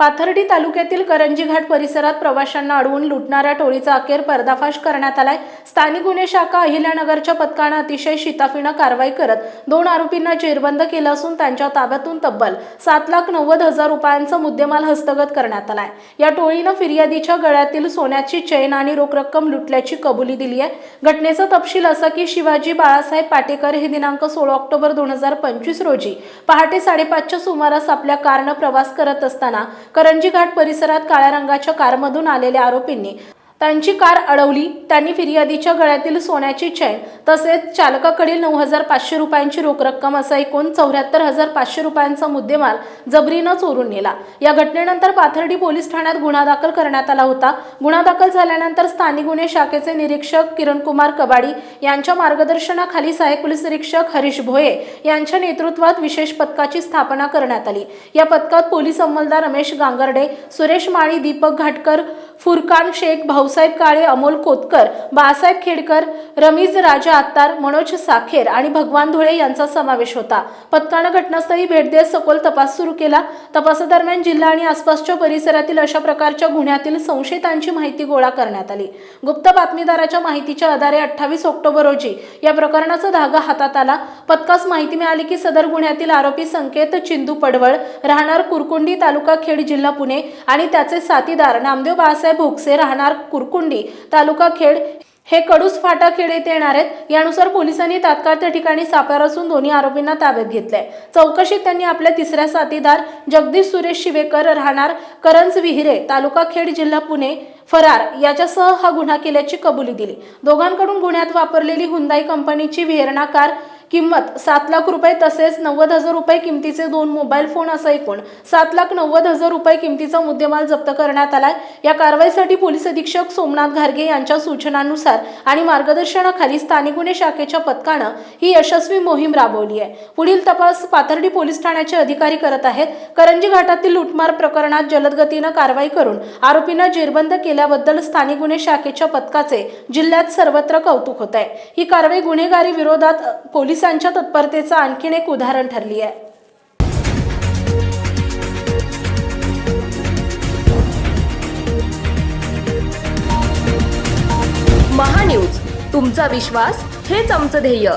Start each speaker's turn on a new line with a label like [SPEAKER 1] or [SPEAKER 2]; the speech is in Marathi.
[SPEAKER 1] पाथर्डी तालुक्यातील करंजी घाट परिसरात प्रवाशांना अडवून लुटणाऱ्या टोळीचा अखेर पर्दाफाश करण्यात आलाय. स्थानिक गुन्हे शाखा अहिल्यानगरच्या पथकानं अतिशय शिताफीनं कारवाई करत दोन आरोपींना जेरबंद केलं असून त्यांच्या ताब्यातून तब्बल सात लाख नव्वद हजार रुपयांचा मुद्देमाल हस्तगत करण्यात आलाय. या टोळीनं फिर्यादीच्या गळ्यातील सोन्याची चैन आणि रोख रक्कम लुटल्याची कबुली दिली आहे. घटनेचा तपशील असा की शिवाजी बाळासाहेब पाटेकर हे दिनांक सोळा ऑक्टोबर दोन हजार पंचवीस रोजी पहाटे साडेपाचच्या सुमारास आपल्या कारनं प्रवास करत असताना करंजी घाट परिसरात काळ्या रंगाच्या कारमधून आलेल्या आरोपींनी त्यांची कार अडवली. त्यांनी फिर्यादीच्या गळ्यातील सोन्याची चैन तसेच चालकाकडील नऊ हजार पाचशे रुपयांची रोख रक्कम असा एकूण चौऱ्याहत्तर हजार पाचशे रुपयांचा मुद्देमाल जबरीनं चोरून नेला. या घटनेनंतर पाथर्डी पोलीस ठाण्यात गुन्हा दाखल करण्यात आला होता. गुन्हा दाखल झाल्यानंतर स्थानिक गुन्हे शाखेचे निरीक्षक किरणकुमार कबाडी यांच्या मार्गदर्शनाखाली सहाय्यक पोलीस निरीक्षक हरीश भोये यांच्या नेतृत्वात विशेष पथकाची स्थापना करण्यात आली. या पथकात पोलीस अंमलदार रमेश गांगर्डे सुरेश माळी दीपक घाटकर फुरकान शेख भाऊसाहेब काळे अमोल कोतकर बाळासाहेब खेडकर रमीज राजा आत्तार मनोज साखेर आणि भगवान धुळे यांचा समावेश होता. पथकानं घटनास्थळी भेट देत सखोल तपास सुरू केला. तपासादरम्यान जिल्हा आणि आसपासच्या परिसरातील अशा प्रकारच्या गुन्ह्यातील संशयितांची माहिती गोळा करण्यात आली. गुप्त बातमीदाराच्या माहितीच्या आधारे अठ्ठावीस ऑक्टोबर रोजी या प्रकरणाचा धागा हातात आला. पथकास माहिती मिळाली की सदर गुन्ह्यातील आरोपी संकेत चिंदू पडवळ राहणार कुरकुंडी तालुका खेड जिल्हा पुणे आणि त्याचे साथीदार नामदेव बाळासाहेब भोगसे राहणार कुरकुंडी तालुका खेड हे कडूस फाटा खेड येथे येणार आहेत. यानुसार पोलिसांनी तात्काळ त्या ठिकाणी सापळा असून दोन्ही आरोपींना ताब्यात घेतलंय. चौकशीत त्यांनी आपल्या तिसऱ्या साथीदार जगदीश सुरेश शिवेकर राहणार करंज विहिरे तालुका खेड जिल्हा पुणे फरार याच्यासह हा गुन्हा केल्याची कबुली दिली. दोघांकडून गुन्ह्यात वापरलेली हुंदाई कंपनीची व्हेरणा कार किंमत सात लाख रुपये तसेच नव्वद हजार रुपये किमतीचे दोन मोबाईल फोन असं एकूण सात लाख नव्वद हजार रुपये किमतीचा मुद्देमाल जप्त करण्यात आलाय. या कारवाईसाठी पोलीस अधीक्षक सोमनाथ घारगे यांच्या सूचनानुसार आणि मार्गदर्शनाखाली स्थानिक गुन्हे शाखेच्या पथकानं ही यशस्वी मोहीम राबवली आहे. पुढील तपास पाथर्डी पोलीस ठाण्याचे अधिकारी करत आहेत. करंजी घाटातील लुटमार प्रकरणात जलदगतीनं कारवाई करून आरोपींना जेरबंद केल्याबद्दल स्थानिक गुन्हे शाखेच्या पथकाचे जिल्ह्यात सर्वत्र कौतुक होत आहे ही कारवाई गुन्हेगारी विरोधात पोलीस पोलिसांच्या तत्परतेचं आणखीन एक उदाहरण ठरली आहे
[SPEAKER 2] महान्यूज तुमचा विश्वास हेच आमचं ध्येय.